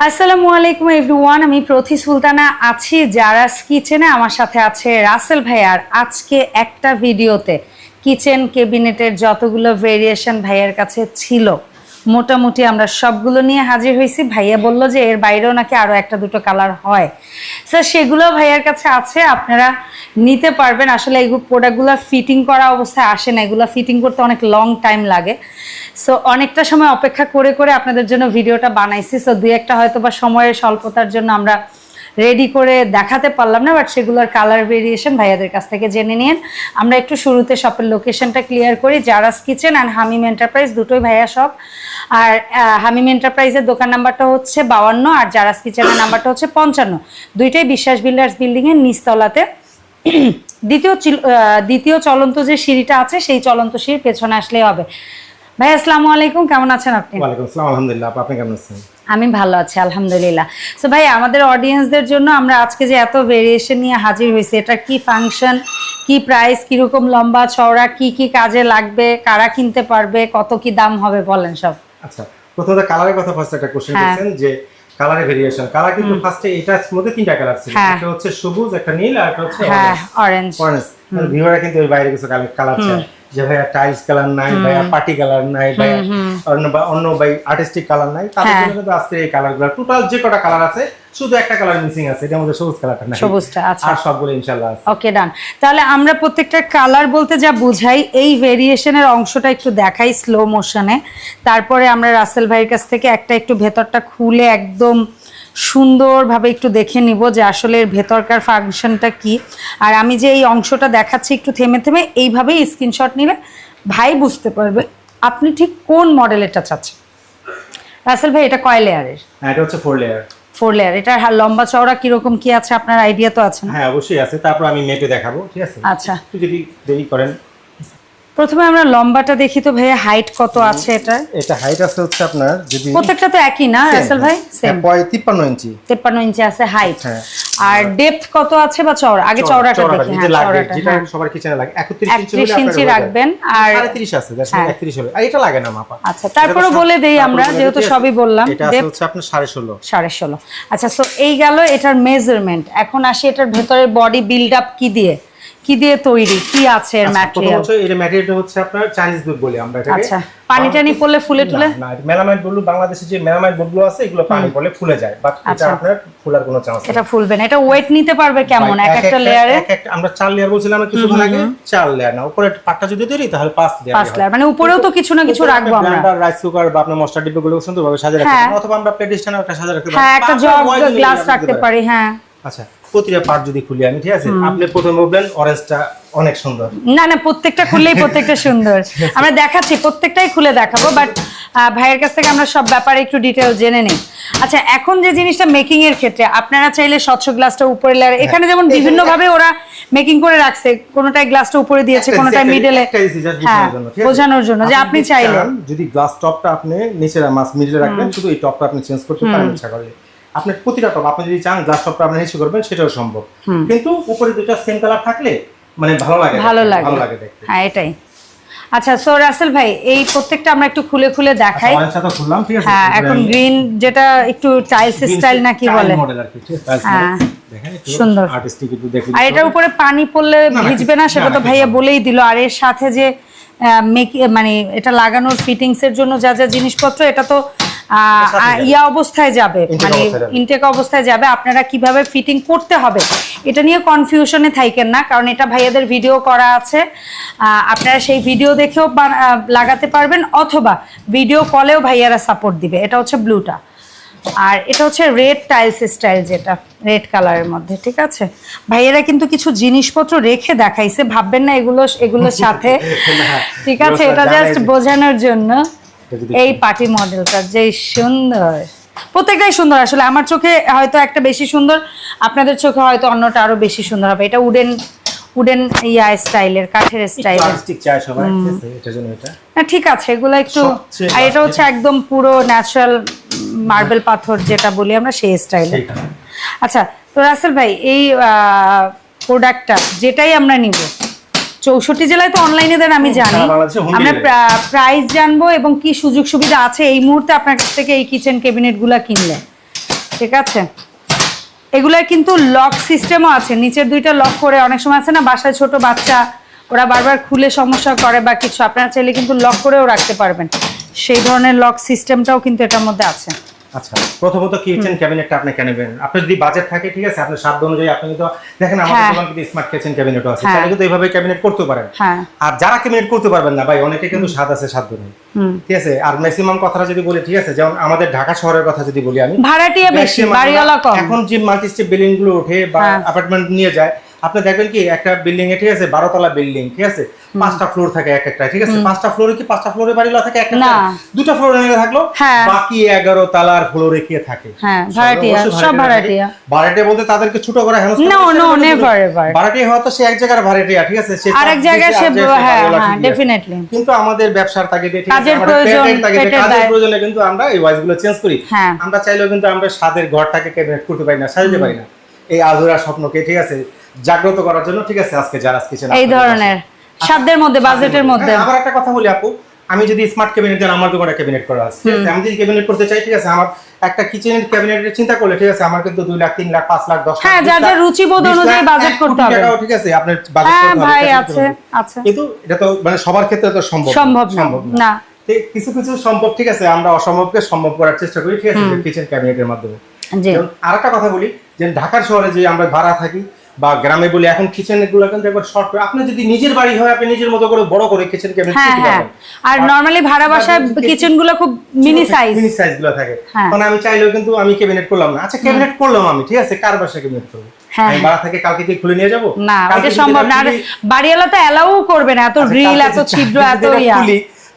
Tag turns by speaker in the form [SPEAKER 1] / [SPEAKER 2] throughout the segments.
[SPEAKER 1] আসসালামু আলাইকুম এভরিওয়ান, আমি প্রথি সুলতানা আছি জারাস কিচেনে। আমার সাথে আছে রাসেল ভাইয়ার আজকে একটা ভিডিওতে কিচেন কেবিনেটের যতগুলো ভেরিয়েশন ভাইয়ের কাছে ছিল মোটামুটি আমরা সবগুলো নিয়ে হাজির হয়েছি। ভাইয়া বলল যে এর বাইরেও নাকি আরও একটা দুটো কালার হয়। স্যার সেগুলো ভাইয়ার কাছে আছে, আপনারা নিতে পারবেন। আসলে এই প্রোডাক্টগুলো ফিটিং করা অবস্থায় আসে না। এগুলো ফিটিং করতে অনেক লং টাইম লাগে। সো অনেকটা সময় অপেক্ষা করে করে আপনাদের জন্য ভিডিওটা বানাইছি। সো দু একটা হয়তো বা সময়ের স্বল্পতার জন্য আমরা রেডি করে দেখাতে পারলাম না বাট সেগুলোর কালার ভেরিয়েশন ভাইয়াদের কাছ থেকে জেনে নিন। আমরা একটু শুরুতে শপের লোকেশনটা ক্লিয়ার করি Zara's kitchen and Hamim enterprise দুটোই ভাইয়া শপ আর হামিম এন্টারপ্রাইজের দোকান নাম্বারটা হচ্ছে বাউান্ন আর জারাস কিচেনের নাম্বারটা হচ্ছে পঞ্চান্ন। দুইটাই বিশ্বাস বিল্ডার্স বিল্ডিংয়ের নিচতলাতে। দ্বিতীয় দ্বিতীয় চলন্ত যে সিঁড়িটা আছে, সেই চলন্ত সিঁড়ির পেছনে আসলেই হবে। ভাই আসসালামু আলাইকুম, কেমন আছেন আপনি?
[SPEAKER 2] ওয়ালাইকুম আসসালাম, আলহামদুলিল্লাহ, আপনি কেমন আছেন?
[SPEAKER 1] আমি ভালো আছি আলহামদুলিল্লাহ। সো ভাই আমাদের অডিয়েন্সদের জন্য আমরা আজকে যে এত ভেরিয়েশন নিয়ে হাজির হয়েছি এটা কি ফাংশন কি প্রাইস কীরকম লম্বা চওড়া? কি কি কাজে লাগবে? কারা কিনতে পারবে? কত কি দাম হবে? বলেন সব।
[SPEAKER 2] আচ্ছা প্রথমত কালারের কথা ফার্স্ট একটা কোশ্চেন
[SPEAKER 1] হ্যাঁ।
[SPEAKER 2] যে কালারের ভেরিয়েশন কালার কিন্তু ফার্স্টে এটার মধ্যে তিনটা কালার ছিল।
[SPEAKER 1] হ্যাঁ।
[SPEAKER 2] একটা হচ্ছে সবুজ একটা নীল আর একটা হচ্ছে
[SPEAKER 1] অরেঞ্জ
[SPEAKER 2] অরেঞ্জ ভিউয়াররা কিন্তু ওই বাইরে কিছু কালার চায়। যে ভাইয়া টাইলস কালার নাই ভাইয়া পার্টি কালার নাই ভাইয়া অন্য অন্য ভাই আর্টিস্টিক কালার নাই তাদের
[SPEAKER 1] হ্যাঁ।
[SPEAKER 2] জন্য কিন্তু আজকে এই কালারগুলো টোটাল যে কটা কালার আছে শুধু একটা কালার মিসিং আছে সবুজ কালারটা নাই
[SPEAKER 1] সবুজটা আচ্ছা।
[SPEAKER 2] আর সবগুলো ইনশাআল্লাহ আছে।
[SPEAKER 1] ওকে ডান তাহলে আমরা প্রত্যেকটা কালার বলতে যা বুঝাই এই ভেরিয়েশনের অংশটা একটু দেখাই স্লো মোশনে তারপরে আমরা রাসেল ভাইয়ের কাছ থেকে একটা একটু ভেতরটা খুলে একদম সুন্দরভাবে একটু দেখে নিব যে আসলে ভেতরকার ফাংশনটা কি। আর আমি যে এই অংশটা দেখাচ্ছি একটু থেমে থেমে এইভাবেই স্ক্রিনশট নিলে ভাই বুঝতে পারবে আপনি ঠিক কোন মডেলেরটা চাচ্ছেন। রাসেল ভাই এটা কয় লেয়ারের
[SPEAKER 2] হ্যাঁ এটা হচ্ছে ফোর লেয়ার
[SPEAKER 1] ফোর লেয়ার এটার লম্বা চওড়া কীরকম কি আছে? আপনার আইডিয়া তো আছে না?
[SPEAKER 2] হ্যাঁ অবশ্যই আছে। তারপর আমি মেপে দেখাবো ঠিক আছে?
[SPEAKER 1] আচ্ছা।
[SPEAKER 2] যদি দেরি করেন।
[SPEAKER 1] প্রথমে আমরা লম্বাটা দেখি তো ভাইয়া হাইট কত আছে এটা
[SPEAKER 2] এটা হাইট আছে হচ্ছে আপনার যদি
[SPEAKER 1] প্রত্যেকটা তো একই না রাসেল ভাই? সেম
[SPEAKER 2] তিপ্পান্ন ইঞ্চি।
[SPEAKER 1] তেপ্পান্ন ইঞ্চি আছে হাইট
[SPEAKER 2] হ্যাঁ।
[SPEAKER 1] আর ডেপথ কত আছে বা চওড়া? আগে চওড়াটা দেখি হ্যাঁ চওড়াটা
[SPEAKER 2] যেটা
[SPEAKER 1] হ্যাঁ।
[SPEAKER 2] সবার কিচেনে লাগে। 31 ইঞ্চি
[SPEAKER 1] 31 রাখবেন আর
[SPEAKER 2] আর 30 আছে দেখেন
[SPEAKER 1] হ্যাঁ।
[SPEAKER 2] 31 হবে আর এটা লাগে না মাপা।
[SPEAKER 1] আচ্ছা তারপরে বলে দেই আমরা যেহেতু সবই বললাম
[SPEAKER 2] এটা
[SPEAKER 1] ডেপথ
[SPEAKER 2] হচ্ছে আপনার 16.5
[SPEAKER 1] সাড়ে ষোলো। আচ্ছা সো এই গেল এটার মেজারমেন্ট এখন আসি এটার ভেতরের বডি বিল্ড আপ কি দিয়ে? কি দিয়ে তৈরি? কি আছে এর ম্যাটেরিয়াল
[SPEAKER 2] এর ম্যাটেরিয়ালটা হচ্ছে আপনার চাইনিজ বুট বলি আমরা এটাকে।
[SPEAKER 1] আচ্ছা পানি টানি পড়লে ফুলে টুলে?
[SPEAKER 2] না মেলামাইট বলু বাংলাদেশে যে মেলামাইট বুটগুলো আছে এগুলো পানি পড়লে ফুলে যায় বাট এটা
[SPEAKER 1] আচ্ছা।
[SPEAKER 2] আপনার ফুলার কোনো চান্স
[SPEAKER 1] এটা ফুলবে না এটা ওয়েট নিতে পারবে কেমন এক একটা লেয়ারে এক একটা
[SPEAKER 2] আমরা চার লেয়ার বলছিলাম না কিছুক্ষণ আগে চার লেয়ার না উপরে পাটটা যদি ধরি তাহলে পাঁচ লেয়ার
[SPEAKER 1] পাঁচ লেয়ার মানে উপরেও তো কিছু না কিছু রাখব আমরা।
[SPEAKER 2] ব্লেন্ডার রাইস কুকার বা আপনার মশলা ডিব্বাগুলো সুন্দরভাবে সাজিয়ে রাখতে
[SPEAKER 1] হ্যাঁ।
[SPEAKER 2] পারেন অথবা আমরা প্লেট পেডিস্টানে একটা সাজিয়ে রাখতে পারি
[SPEAKER 1] হ্যাঁ একটা জগ গ্লাস রাখতে পারি। হ্যাঁ।
[SPEAKER 2] আচ্ছা। প্রতিটা পার্ট যদি খুলি আমি ঠিক আছে? আপনি প্রথমে বললেন অরেঞ্জটা অনেক সুন্দর।
[SPEAKER 1] না না প্রত্যেকটা খুললেই প্রত্যেকটা সুন্দর। আমরা দেখাচ্ছি প্রত্যেকটাই খুলে দেখাবো বাট ভাইয়ের কাছ থেকে আমরা সব ব্যাপারে একটু ডিটেল জেনে নিই। আচ্ছা এখন যে জিনিসটা মেকিং এর ক্ষেত্রে আপনারা চাইলে স্বচ্ছ গ্লাসটা উপরে লেয়ার এখানে যেমন বিভিন্ন ভাবে ওরা মেকিং করে রাখছে কোনোটায় গ্লাসটা উপরে দিয়েছে কোনোটায় মিডলে হ্যাঁ
[SPEAKER 2] বোঝানোর জন্য,
[SPEAKER 1] যে আপনি চাইলে।
[SPEAKER 2] যদি গ্লাস টপটা আপনি নিচে মাছ মিডলে রাখবেন শুধু এই টপটা আপনি চেঞ্জ করতে পারেন ইচ্ছা করলে। আপনি প্রতিটা টপ আপনি যদি চান গ্লাস টপটা আপনি নিচে করবেন সেটাও সম্ভব। কিন্তু উপরে দুটো সেম কালার থাকলে মানে ভালো লাগে
[SPEAKER 1] ভালো লাগে।
[SPEAKER 2] ভালো লাগে দেখতে।
[SPEAKER 1] হ্যাঁ এটাই। আচ্ছা সো রাসেল ভাই এই প্রত্যেকটা আমরা একটু খুলে খুলে দেখাই।
[SPEAKER 2] অরেঞ্জটা তো খুললাম ঠিক আছে?
[SPEAKER 1] হ্যাঁ এখন গ্রিন যেটা একটু টাইলস স্টাইল নাকি বলে।
[SPEAKER 2] মডেল আর কি
[SPEAKER 1] হ্যাঁ। সুন্দর।
[SPEAKER 2] আর্টিস্টিক একটু
[SPEAKER 1] আর এটার উপরে পানি পড়লে ভিজবে না
[SPEAKER 2] না,
[SPEAKER 1] সেটা তো ভাইয়া
[SPEAKER 2] না।
[SPEAKER 1] বলেই দিল। আর এর সাথে যে মানে এটা লাগানোর ফিটিংস এর জন্য যা যা জিনিসপত্র এটা তো। ইয়া অবস্থায় যাবে। মানে ইনটেক অবস্থায় যাবে। আপনারা কীভাবে ফিটিং করতে হবে? এটা নিয়ে কনফিউশনে থাকেন না কারণ এটা ভাইয়াদের ভিডিও করা আছে। আপনারা সেই ভিডিও দেখেও লাগাতে পারবেন অথবা ভিডিও কলেও ভাইয়ারা সাপোর্ট দিবে। এটা হচ্ছে ব্লুটা আর এটা হচ্ছে রেড টাইলস স্টাইল যেটা রেড কালারের মধ্যে ঠিক আছে? ভাইয়েরা কিন্তু কিছু জিনিসপত্র রেখে দেখাইছে। ভাববেন না এগুলো এগুলোর সাথে। ঠিক আছে? এটা জাস্ট বোঝানোর জন্য। এই পার্টি মডেলটা যে সুন্দর। প্রত্যেকটাই সুন্দর। আসলে আমার চোখে হয়তো একটা বেশি সুন্দর আপনাদের চোখে হয়তো অন্যটা আরও বেশি সুন্দর হবে। এটা উডেন উডেন ইয়া স্টাইলের কাঠের স্টাইল
[SPEAKER 2] আর্টিস্টিক চাই সবাই ঠিক আছে? জন্য এটা।
[SPEAKER 1] না ঠিক আছে এগুলো একটু আর এটা হচ্ছে একদম পুরো ন্যাচারাল মার্বেল পাথর যেটা বলি আমরা সেই স্টাইলে আচ্ছা তো রাসেল ভাই এই প্রোডাক্টটা যেটাই আমরা নিব চৌষট্টি জেলায় তো অনলাইনে দেন আমি জানি। আমরা। প্রাইস জানব এবং কি সুযোগ সুবিধা আছে এই মুহূর্তে আপনার কাছ থেকে এই কিচেন ক্যাবিনেটগুলা কিনলে। ঠিক আছে? এগুলার কিন্তু লক সিস্টেমও আছে। নিচের দুইটা লক করে অনেক সময় আছে না বাসায় ছোট বাচ্চা ওরা বারবার খুলে সমস্যা করে বা কিছু আপনারা চাইলে কিন্তু লক করেও রাখতে পারবেন। সেই ধরনের লক সিস্টেমটাও কিন্তু এটার মধ্যে আছে।
[SPEAKER 2] আচ্ছা প্রথমত কিচেন ক্যাবিনেটটা আপনি কেন নেবেন? আপনার যদি বাজেট থাকে ঠিক আছে আপনার সাধ্য অনুযায়ী আপনি কিন্তু দেখেন আমাদের
[SPEAKER 1] হ্যাঁ।
[SPEAKER 2] দোকান কিন্তু স্মার্ট কিচেন ক্যাবিনেটও আছে।
[SPEAKER 1] হ্যাঁ।
[SPEAKER 2] চাইলে কিন্তু এইভাবে ক্যাবিনেট করতে পারেন।
[SPEAKER 1] হ্যাঁ।
[SPEAKER 2] আর যারা ক্যাবিনেট করতে পারবেন না ভাই অনেকে কিন্তু স্বাদ আছে সাধ্য নেই। ঠিক আছে? আর ম্যাক্সিমাম কথাটা যদি বলি ঠিক আছে? যেমন আমাদের ঢাকা শহরের কথা যদি বলি আমি
[SPEAKER 1] ভাড়াটিয়া বেশি বাড়িওয়ালা কম।
[SPEAKER 2] এখন যে মাল্টি স্টেপ বিল্ডিংগুলো ওঠে বা
[SPEAKER 1] হ্যাঁ।
[SPEAKER 2] অ্যাপার্টমেন্ট নিয়ে যায় আপনি দেখবেন কি একটা বিল্ডিং এ ঠিক আছে বারো তলা বিল্ডিং ঠিক আছে? পাঁচটা ফ্লোর থাকে এক একটা ঠিক আছে? পাঁচটা ফ্লোরে কি পাঁচটা ফ্লোরে বাড়িগুলো থাকে একটা
[SPEAKER 1] না।
[SPEAKER 2] দুটা ফ্লোর নিয়ে থাকল।
[SPEAKER 1] হ্যাঁ।
[SPEAKER 2] বাকি এগারো তালার ফ্লোরে কে থাকে?
[SPEAKER 1] হ্যাঁ ভাড়াটিয়া সব
[SPEAKER 2] ভাড়াটিয়া থাকে।
[SPEAKER 1] ভাড়াটিয়া
[SPEAKER 2] ভাড়াটিয়া বলতে তাদেরকে ছোট করে. ভাড়াটিয়া হয়তো সে এক জায়গার ভাড়াটিয়া ঠিক আছে? সে
[SPEAKER 1] আরেক জায়গায় সে হ্যাঁ হ্যাঁ ডেফিনেটলি
[SPEAKER 2] কিন্তু আমাদের ব্যবসার তাগিদে ঠিক আছে?
[SPEAKER 1] কাজের
[SPEAKER 2] আমাদের
[SPEAKER 1] প্রয়োজন,
[SPEAKER 2] পেটের তাগিদে, কাজের প্রয়োজনে কিন্তু আমরা এই ওয়াইজগুলো চেঞ্জ করি। আমরা চাইলেও কিন্তু আমরা স্বাদের ঘরটাকে ক্যাবিনেট করতে পারি না সাজাতে পারি না। এই আধুরা স্বপ্নকে ঠিক আছে? জাগ্রত করার জন্য ঠিক আছে আজকে যারা কিচেন
[SPEAKER 1] এই ধরনের সাধ্যের মধ্যে বাজেটের মধ্যে।
[SPEAKER 2] হ্যাঁ, আবার একটা কথা বলি আপু আমি যদি স্মার্ট ক্যাবিনেট দেন আমার দোকানে ক্যাবিনেট করা আছে? আমি যদি ক্যাবিনেট করতে চাই ঠিক আছে আমার একটা কিচেনের ক্যাবিনেটের চিন্তা করলে ঠিক আছে আমার কিন্তু দুই লাখ তিন লাখ পাঁচ লাখ দশ লাখ
[SPEAKER 1] হ্যাঁ, যার যার রুচিবোধ অনুযায়ী বাজেট করতে হবে।
[SPEAKER 2] টাকাও ঠিক আছে আপনার বাজেট
[SPEAKER 1] হ্যাঁ
[SPEAKER 2] করতে হবে,
[SPEAKER 1] ভাই আছে আছে।
[SPEAKER 2] কিন্তু এটা তো মানে সবার ক্ষেত্রে তো সম্ভব
[SPEAKER 1] সম্ভব না না।
[SPEAKER 2] কিছু কিছু সম্ভব ঠিক আছে আমরা অসম্ভবকে সম্ভব করার চেষ্টা করি ঠিক আছে কিচেন ক্যাবিনেটের মাধ্যমে।
[SPEAKER 1] জি।
[SPEAKER 2] আর একটা কথা বলি যে ঢাকার শহরে যে আমরা ভাড়া থাকি বা গ্রামে বলি এখন কিচেনগুলো কিন্তু একবার শর্ট করে আপনি যদি নিজের বাড়ি হয় আপনি নিজের মতো করে বড় করে কিচেন ক্যাবিনেট
[SPEAKER 1] হ্যাঁ হ্যাঁ। আর নর্মালি ভাড়া বাসায় কিচেনগুলো খুব মিনি সাইজ
[SPEAKER 2] মিনি সাইজগুলো থাকে।
[SPEAKER 1] হ্যাঁ।
[SPEAKER 2] তখন আমি চাইলেও কিন্তু আমি ক্যাবিনেট করলাম না। আচ্ছা ক্যাবিনেট করলাম আমি ঠিক আছে? কার বাসায় ক্যাবিনেট করব?
[SPEAKER 1] হ্যাঁ।
[SPEAKER 2] আমি ভাড়া থেকে কালকে কি খুলে নিয়ে যাব?
[SPEAKER 1] না এটা সম্ভব না। আর বাড়িওয়ালা তো অ্যালাউ করবে না। এত
[SPEAKER 2] আচ্ছা,
[SPEAKER 1] রিল এত ছিদ্র এত ইয়া।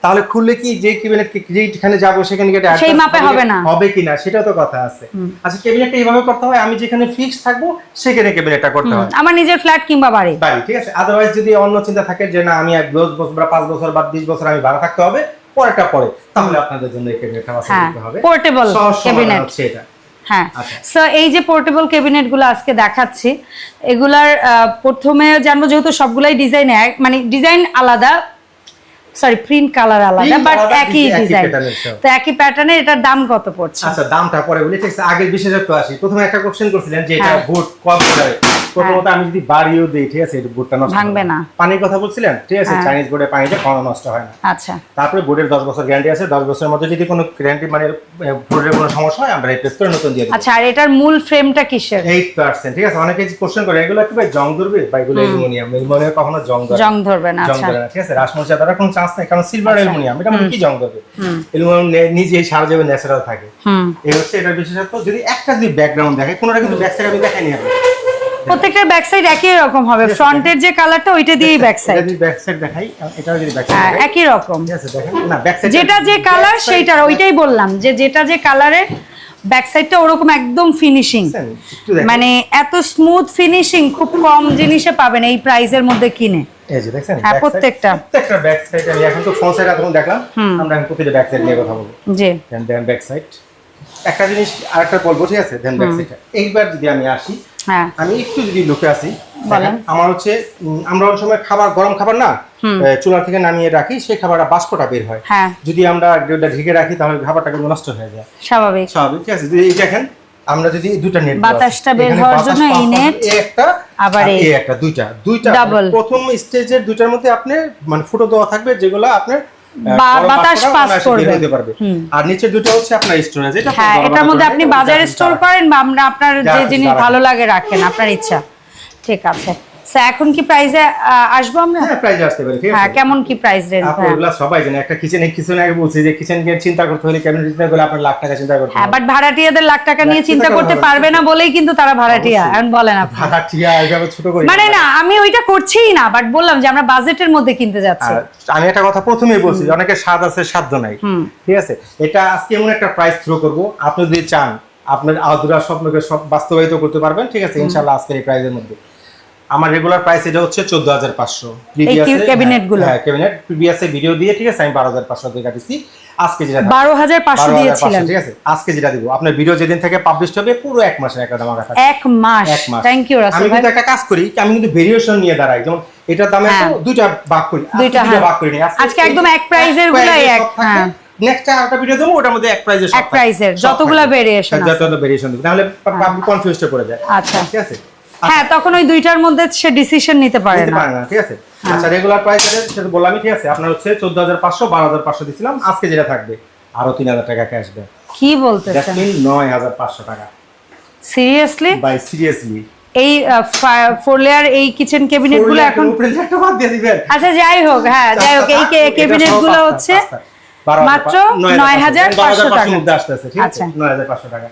[SPEAKER 2] তাহলে খুললে কি যে ক্যাবিনেট যেখানে যাব সেখানে গিয়ে
[SPEAKER 1] সেই মাপে হবে না।
[SPEAKER 2] হবে কিনা সেটাও তো কথা আছে। আচ্ছা ক্যাবিনেটটা এইভাবে করতে হয় আমি যেখানে ফিক্স থাকব সেখানে ক্যাবিনেটটা করতে হয়।
[SPEAKER 1] আমার নিজের ফ্ল্যাট কিংবা বাড়ি।
[SPEAKER 2] বাড়ি ঠিক আছে? আদারওয়াইজ যদি অন্য চিন্তা থাকে যে না আমি এক দশ বছর বা পাঁচ বছর বা বিশ বছর আমি ভাড়া থাকতে হবে পরেরটা পরে। তাহলে আপনাদের জন্য এই ক্যাবিনেটটা বাছাই করতে হবে।
[SPEAKER 1] পোর্টেবল ক্যাবিনেট
[SPEAKER 2] এটা।
[SPEAKER 1] হ্যাঁ।
[SPEAKER 2] আচ্ছা।
[SPEAKER 1] সো এই যে পোর্টেবল ক্যাবিনেটগুলো আজকে দেখাচ্ছি এগুলার প্রথমে জানব যেহেতু সবগুলাই ডিজাইন এক মানে ডিজাইন আলাদা সরি প্রিন্ট কালার আলাদা বাট একই ডিজাইন। তো একই প্যাটার্নে এটার দাম কত পড়ছে?
[SPEAKER 2] আচ্ছা দামটা পরে বলি। ঠিক আছে আগের বিশেষত্ব আসি। প্রথমে একটা কোশ্চেন করছিলেন যে এটা
[SPEAKER 1] ভোট
[SPEAKER 2] বুট কত করে প্রথমত আমি যদি বাড়িও দিই ঠিক আছে নষ্ট
[SPEAKER 1] ভাঙবে না।
[SPEAKER 2] পানির কথা বলছিলেন? ঠিক আছে
[SPEAKER 1] হ্যাঁ।
[SPEAKER 2] চাইনিজ বোর্ডে পানিতে কখনো নষ্ট হয় না।
[SPEAKER 1] আচ্ছা।
[SPEAKER 2] তারপরে বোর্ডের দশ বছর গ্যারান্টি আছে দশ বছরের মধ্যে যদি কোনো গ্যারান্টি মানে কোনো সমস্যা হয় আমরা রিপ্লেস করে নতুন দিয়ে দেবো।
[SPEAKER 1] আচ্ছা আর এটার মূল ফ্রেমটা কিসের?
[SPEAKER 2] এইট পার্সেন্ট ঠিক আছে? অনেকে কোশ্চেন করে এগুলো কি ভাই জং ধরবে? বা এগুলো অ্যালুমিনিয়াম। অ্যালুমিনিয়াম কখনো জং ধরে না।
[SPEAKER 1] জং ধরবে না
[SPEAKER 2] জং
[SPEAKER 1] আচ্ছা।
[SPEAKER 2] না ঠিক আছে? দ্বারা কোনো চান্স নেই কারণ সিলভার অ্যালুমিনিয়াম এটা মানে কি জং ধরবে? অ্যালুমিনিয়াম নিজেই সারা যাবে ন্যাচারাল থাকে। এই হচ্ছে এটার বিশেষত্ব যদি একটা যদি ব্যাকগ্রাউন্ড দেখে কোনোটা কিন্তু ব্যাক সাইড আমি দেখাই নি আপনি
[SPEAKER 1] প্রত্যেকটার ব্যাক সাইড একই রকম হবে। ফ্রন্টের যে কালারটা ওইটা দিয়েই ব্যাক সাইড
[SPEAKER 2] যদি ব্যাক সাইড দেখাই এটাও যদি ব্যাক সাইড
[SPEAKER 1] একই রকম।
[SPEAKER 2] ঠিক আছে দেখেন না ব্যাক সাইড
[SPEAKER 1] যেটা যে কালার সেইটার ওইটাই বললাম যে যেটা যে কালারের ব্যাক সাইডটা ওরকম একদম ফিনিশিং মানে এত স্মুথ ফিনিশিং খুব কম জিনিসে পাবেন এই প্রাইসের মধ্যে কিনে।
[SPEAKER 2] এই যে দেখছেন
[SPEAKER 1] হ্যাঁ, প্রত্যেকটা।
[SPEAKER 2] প্রত্যেকটা ব্যাক সাইড আমি এখন তো ফ্রন্ট সাইড দেখলাম। আমরা এখন প্রতিটা ব্যাক সাইড নিয়ে কথা বলব।
[SPEAKER 1] জি।
[SPEAKER 2] দেন ব্যাক সাইড একটা জিনিস আরেকটা বলব ঠিক আছে? দেন ব্যাক সাইডটা এইবার যদি আমি আসি আমি একটু যদি লুকে আসি আমার হচ্ছে আমরা অনেক সময় খাবার গরম খাবার না চুলা থেকে নামিয়ে রাখি সেই খাবারটা বাষ্পটা বের হয়।
[SPEAKER 1] হ্যাঁ।
[SPEAKER 2] যদি আমরা ওটা ঢেকে রাখি তাহলে খাবারটা কিন্তু নষ্ট হয়ে যায়।
[SPEAKER 1] স্বাভাবিক।
[SPEAKER 2] স্বাভাবিক ঠিক আছে? এই দেখেন আমরা যদি দুটা নেট
[SPEAKER 1] বাতাসটা বের হওয়ার জন্য এই net,
[SPEAKER 2] একটা
[SPEAKER 1] আবার এই-
[SPEAKER 2] একটা দুইটা দুইটা প্রথম স্টেজের দুইটার মধ্যে আপনি মানে ফুটো দেওয়া থাকবে যেগুলো আপনার
[SPEAKER 1] বাতাস করবে।
[SPEAKER 2] আর নিচের দুটো হচ্ছে আপনার স্টোরেজ এটা
[SPEAKER 1] হ্যাঁ এটার মধ্যে আপনি বাজারে স্টোর করেন বা আমরা আপনার
[SPEAKER 2] যে
[SPEAKER 1] জিনিস ভালো লাগে রাখেন আপনার ইচ্ছা। ঠিক আছে। So, এখন কি প্রাইসে আসব আমরা?
[SPEAKER 2] হ্যাঁ প্রাইস আসতে পারে ঠিক
[SPEAKER 1] হ্যাঁ কেমন কি প্রাইস রেঞ্জ
[SPEAKER 2] আপু এগুলা সবাই জানে। একটা কিচেনে কিচেনে আগে বলছি যে কিচেন চিন্তা করতে হলে কেমন চিন্তা করলে আপনার লাখ টাকা চিন্তা করতে
[SPEAKER 1] হ্যাঁ বাট ভাড়াটিয়াদের লাখ টাকা নিয়ে চিন্তা করতে পারবে না বলেই কিন্তু তারা ভাড়াটিয়া এখন বলেন আপনি।
[SPEAKER 2] ভাড়া টিয়া এইভাবে ছোট করে
[SPEAKER 1] মানে না আমি ওইটা করছিই না বাট বললাম যে আমরা বাজেটের মধ্যে কিনতে যাচ্ছি।
[SPEAKER 2] আমি একটা কথা প্রথমেই বলছি যে অনেকের স্বাদ আছে সাধ্য নাই। ঠিক আছে? এটা আজকে এমন একটা প্রাইস থ্রো করব। আপনি যদি চান আপনার আদুরা স্বপ্নকে সব বাস্তবায়িত করতে পারবেন ঠিক আছে? ইনশাল্লাহ আজকের এই প্রাইসের মধ্যে। আমার রেগুলার প্রাইস এটা হচ্ছে চোদ্দ হাজার পাঁচশো।
[SPEAKER 1] Cabinet গুলো?
[SPEAKER 2] হ্যাঁ ক্যাবিনেট প্রিভিয়াসে ভিডিও দিয়ে ঠিক আছে আমি বারো হাজার পাঁচশো দিয়ে কাটিছি। আজকে যেটা থাকবে,
[SPEAKER 1] বারো হাজার পাঁচশো
[SPEAKER 2] 12,500
[SPEAKER 1] দিয়েছিলেন।
[SPEAKER 2] ঠিক আছে? আজকে যেটা দিব আপনার ভিডিও যেদিন থেকে পাবলিশ হবে পুরো এক মাসের একটা দাম রাখা
[SPEAKER 1] এক মাস। থ্যাংক ইউ রাসেল ভাই
[SPEAKER 2] কিন্তু একটা কাজ করি আমি কিন্তু ভেরিয়েশন নিয়ে দাঁড়াই। যেমন এটা দামে
[SPEAKER 1] হ্যাঁ।
[SPEAKER 2] দুইটা ভাগ করি
[SPEAKER 1] দুইটা, হ্যাঁ।
[SPEAKER 2] ভাগ করি নি।
[SPEAKER 1] আজকে একদম এক এর গুলাই এক, হ্যাঁ।
[SPEAKER 2] নেক্সট আরেকটা ভিডিও দেবো ওটার মধ্যে এক প্রাইজের
[SPEAKER 1] এক প্রাইসের যতগুলা ভেরিয়েশন আছে।
[SPEAKER 2] যত ভেরিয়েশন দিবে তাহলে কনফিউজড পড়ে যায়।
[SPEAKER 1] আচ্ছা।
[SPEAKER 2] ঠিক আছে?
[SPEAKER 1] হ্যাঁ তখন ওই দুইটার মধ্যে সে ডিসিশন নিতে পারে না।
[SPEAKER 2] ঠিক আছে? আচ্ছা রেগুলার প্রাইস সেটা বললামই ঠিক আছে? আপনার হচ্ছে চোদ্দ হাজার পাঁচশো বারো হাজার পাঁচশো দিছিলাম আজকে যেটা থাকবে আরও তিন হাজার টাকা ক্যাশ ব্যাক
[SPEAKER 1] কি বলতেছেন?
[SPEAKER 2] দ্যাট মিন নয় হাজার পাঁচশো টাকা।
[SPEAKER 1] সিরিয়াসলি
[SPEAKER 2] বাই সিরিয়াসলি
[SPEAKER 1] এই ফোর লেয়ার এই কিচেন ক্যাবিনেটগুলো এখন
[SPEAKER 2] একটা বাদ দিয়ে দিবেন।
[SPEAKER 1] আচ্ছা যাই হোক হ্যাঁ যাই হোক এই ক্যাবিনেটগুলো হচ্ছে মাত্র 9,500 টাকা।
[SPEAKER 2] মধ্যে আসতেছে ঠিক আছে?
[SPEAKER 1] আচ্ছা।
[SPEAKER 2] নয় হাজার পাঁচশো টাকা।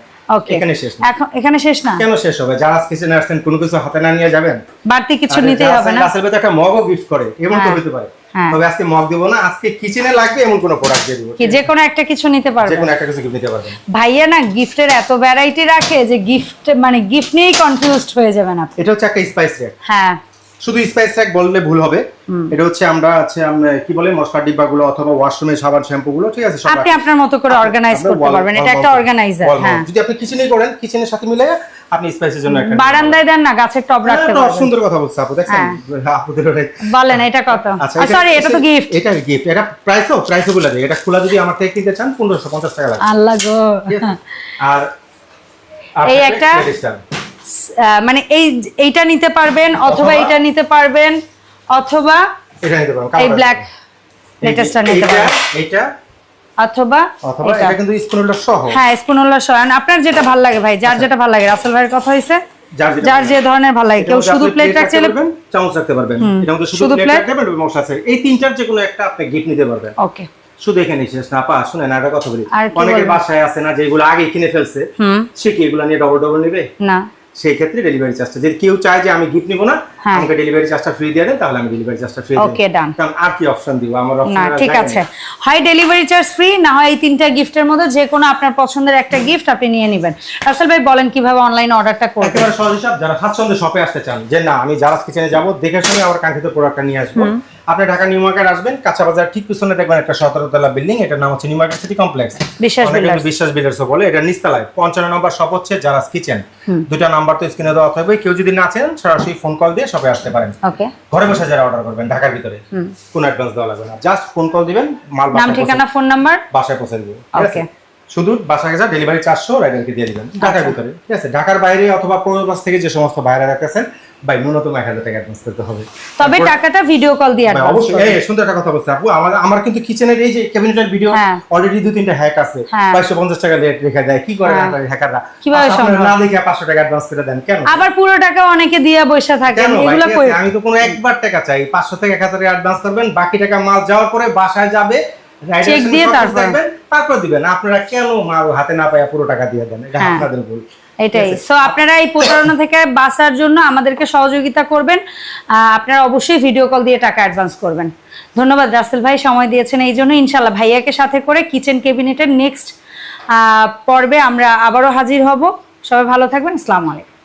[SPEAKER 2] এখানে শেষ না।
[SPEAKER 1] এখানে শেষ না?
[SPEAKER 2] কেন শেষ হবে? যারা কিচেনে আসছেন কোনো কিছু হাতে না নিয়ে যাবেন?
[SPEAKER 1] বাড়তি কিছু নিতেই হবে না?
[SPEAKER 2] তো একটা মগও গিফট করে এমন তো
[SPEAKER 1] হ্যাঁ,
[SPEAKER 2] হতে পারে।
[SPEAKER 1] হ্যাঁ।
[SPEAKER 2] তবে আজকে মগ দেবো না আজকে কিচেনে লাগবে এমন কোনো প্রোডাক্ট দিয়ে দেবো।
[SPEAKER 1] কি যে কোনো একটা কিছু নিতে
[SPEAKER 2] যে কোনো একটা কিছু নিতে পারবেন
[SPEAKER 1] ভাইয়া না গিফটের এত ভ্যারাইটি রাখে যে গিফট মানে গিফট নিয়েই কনফিউজড হয়ে যাবেন আপনি।
[SPEAKER 2] এটা হচ্ছে একটা স্পাইস র্যাক
[SPEAKER 1] হ্যাঁ।
[SPEAKER 2] শুধু স্পাইস র্যাক বললে ভুল হবে। এটা হচ্ছে আমরা আছে আমরা কি বলে মশলার ডিব্বাগুলো অথবা ওয়াশরুমে সাবান শ্যাম্পু গুলো ঠিক আছে
[SPEAKER 1] আপনি আপনার মতো করে অর্গানাইজ করতে পারবেন এটা একটা অর্গানাইজার হ্যাঁ।
[SPEAKER 2] যদি আপনি কিচেনেই করেন কিচেনের সাথে মিলে আপনি স্পাইসের জন্য একটা
[SPEAKER 1] বারান্দায় দেন না গাছের টব
[SPEAKER 2] হ্যাঁ,
[SPEAKER 1] রাখতে
[SPEAKER 2] তো
[SPEAKER 1] পারবেন।
[SPEAKER 2] সুন্দর কথা বলছে আপু দেখছেন? আপুদের ওটাই
[SPEAKER 1] বলেন এটা কত?
[SPEAKER 2] আচ্ছা
[SPEAKER 1] সরি এটা তো গিফট
[SPEAKER 2] এটা গিফট এটা প্রাইসও প্রাইসও বলে দেয়। এটা খোলা যদি আমার থেকে কিনতে চান পনেরোশো পঞ্চাশ টাকা লাগবে।
[SPEAKER 1] আল্লাহ গো।
[SPEAKER 2] আর
[SPEAKER 1] এই একটা মানে এই এইটা নিতে পারবেন অথবা এটা নিতে পারবেন অথবা
[SPEAKER 2] এটা নিতে পারেন
[SPEAKER 1] এই ব্ল্যাক লেটেস্টটা নিতে পারবেন।
[SPEAKER 2] এইটা
[SPEAKER 1] অথবা
[SPEAKER 2] অথবা
[SPEAKER 1] এটা
[SPEAKER 2] এটা কিন্তু সহ।
[SPEAKER 1] হ্যাঁ স্পুনওয়ালা সয়ান আপনার যেটা ভালো লাগে ভাই যার যেটা ভালো লাগে রাসেল ভাইয়ের কথা হয়েছে
[SPEAKER 2] যার
[SPEAKER 1] যে ধরনের ভালো লাগে কেউ শুধু প্লেট রাখতে
[SPEAKER 2] রাখতে পারবেন। চামচ রাখতে পারবেন। এটার মধ্যে শুধু প্লেট রাখতে পারবেন মশলা আছে। এই তিনটার যে কোনো একটা আপনি গিফট নিতে পারবেন।
[SPEAKER 1] ওকে
[SPEAKER 2] শুধু এখানে শেষ না পা শুনেন একটা কথা বলি। অনেকে বাসায় আছে না যেগুলো আগে কিনে ফেলছে সে কি এগুলো নিয়ে ডবল ডবল নেবে?
[SPEAKER 1] না।
[SPEAKER 2] সেই ক্ষেত্রে ডেলিভারি চার্জটা যদি কেউ চায় যে আমি গিফট নিব না। আমাকে ডেলিভারি চার্জটা ফ্রি দিয়ে দেন তাহলে আমি ডেলিভারি চার্জটা ফ্রি
[SPEAKER 1] Okay, done.
[SPEAKER 2] কারণ আর কি অপশন দিব? আমার অপশন না
[SPEAKER 1] ঠিক আছে। হয় ডেলিভারি চার্জ ফ্রি না হয় এই তিনটা গিফটের মধ্যে যে কোনো আপনার পছন্দের একটা গিফট আপনি নিয়ে নেবেন। রাসেল ভাই বলেন কীভাবে অনলাইন অর্ডারটা করবেন?
[SPEAKER 2] একেবারে সহজ হিসাব যারা স্বাচ্ছন্দ্যে শপে আসতে চান যে না আমি যারা কিচেনে যাব দেখে শুনে আমার কাঙ্ক্ষিত প্রোডাক্টটা নিয়ে আসব। আপনি ঢাকা নিউ মার্কেট আসবেন কাঁচা বাজার ঠিক পিছনে দেখবেন একটা সতেরো তলা বিল্ডিং এটার নাম হচ্ছে New Market City complex.
[SPEAKER 1] Biswas
[SPEAKER 2] builders বলে এটা নিচতলায়। পঞ্চান্ন নম্বর শপ হচ্ছে যারা কিচেন দুটা নাম্বার তো স্ক্রিনে দেওয়া থাকবে। কেউ যদি না চেন সরাসরি ফোন কল দিয়ে শপে আসতে পারেন।
[SPEAKER 1] ওকে।
[SPEAKER 2] ঘরে বসে যারা অর্ডার করবেন ঢাকার ভিতরে। কোন অ্যাডভান্স দেওয়া লাগবে না। জাস্ট ফোন কল দিবেন মাল
[SPEAKER 1] নাম ঠিকানা ফোন নাম্বার
[SPEAKER 2] বাসায় পৌঁছে দিবেন।
[SPEAKER 1] ওকে।
[SPEAKER 2] শুধু বাসা গেছে ডেলিভারি চারশো রাইডারকে দিয়ে দিবেন। ঢাকার
[SPEAKER 1] আচ্ছা।
[SPEAKER 2] ভিতরে। ঠিক আছে? ঢাকার বাইরে অথবা প্রবাস থেকে যে সমস্ত ভাইরা রাখতেছেন ভাই ন্যূনতম এক হাজার টাকা অ্যাডভান্স করতে হবে।
[SPEAKER 1] তবে টাকাটা ভিডিও কল দিয়ে
[SPEAKER 2] অবশ্যই এই সুন্দর একটা কথা বলছে আপু। আমার আমার কিন্তু কিচেনের এই যে ক্যাবিনেটের ভিডিও
[SPEAKER 1] হ্যাঁ।
[SPEAKER 2] অলরেডি দু তিনটা হ্যাক আছে।
[SPEAKER 1] হ্যাঁ।
[SPEAKER 2] বাইশশো পঞ্চাশ টাকা রেট রেখে দেয়। কি করে
[SPEAKER 1] হ্যাঁ।
[SPEAKER 2] হ্যাকাররা
[SPEAKER 1] কীভাবে?
[SPEAKER 2] না দেখে পাঁচশো টাকা অ্যাডভান্স করে দেন। কেন?
[SPEAKER 1] আবার পুরো টাকা অনেকে দিয়ে বসে
[SPEAKER 2] থাকে
[SPEAKER 1] এগুলো
[SPEAKER 2] আমি তো কোনো একবার টাকা চাই। পাঁচশো থেকে এক হাজার অ্যাডভান্স করবেন বাকি টাকা মাল যাওয়ার পরে বাসায় যাবে সঙ্গে
[SPEAKER 1] দিয়ে তারপর।
[SPEAKER 2] তারপর দিবেন। আপনারা কেন মাল হাতে না পায় পুরো টাকা দিয়ে দেন? এটা
[SPEAKER 1] হ্যাঁ।
[SPEAKER 2] আপনাদের ভুল।
[SPEAKER 1] এটাই। সো আপনারা এই প্রতারণা থেকে বাঁচার জন্য আমাদেরকে সহযোগিতা করবেন। আপনারা অবশ্যই ভিডিও কল দিয়ে টাকা অ্যাডভান্স করবেন। ধন্যবাদ রাসেল ভাই সময় দিয়েছেন এই জন্য। ইনশাল্লাহ ভাইয়াকে সাথে করে কিচেন ক্যাবিনেটের নেক্সট পর্বে আমরা আবারও হাজির হব। সবাই ভালো থাকবেন। আসসালামু আলাইকুম।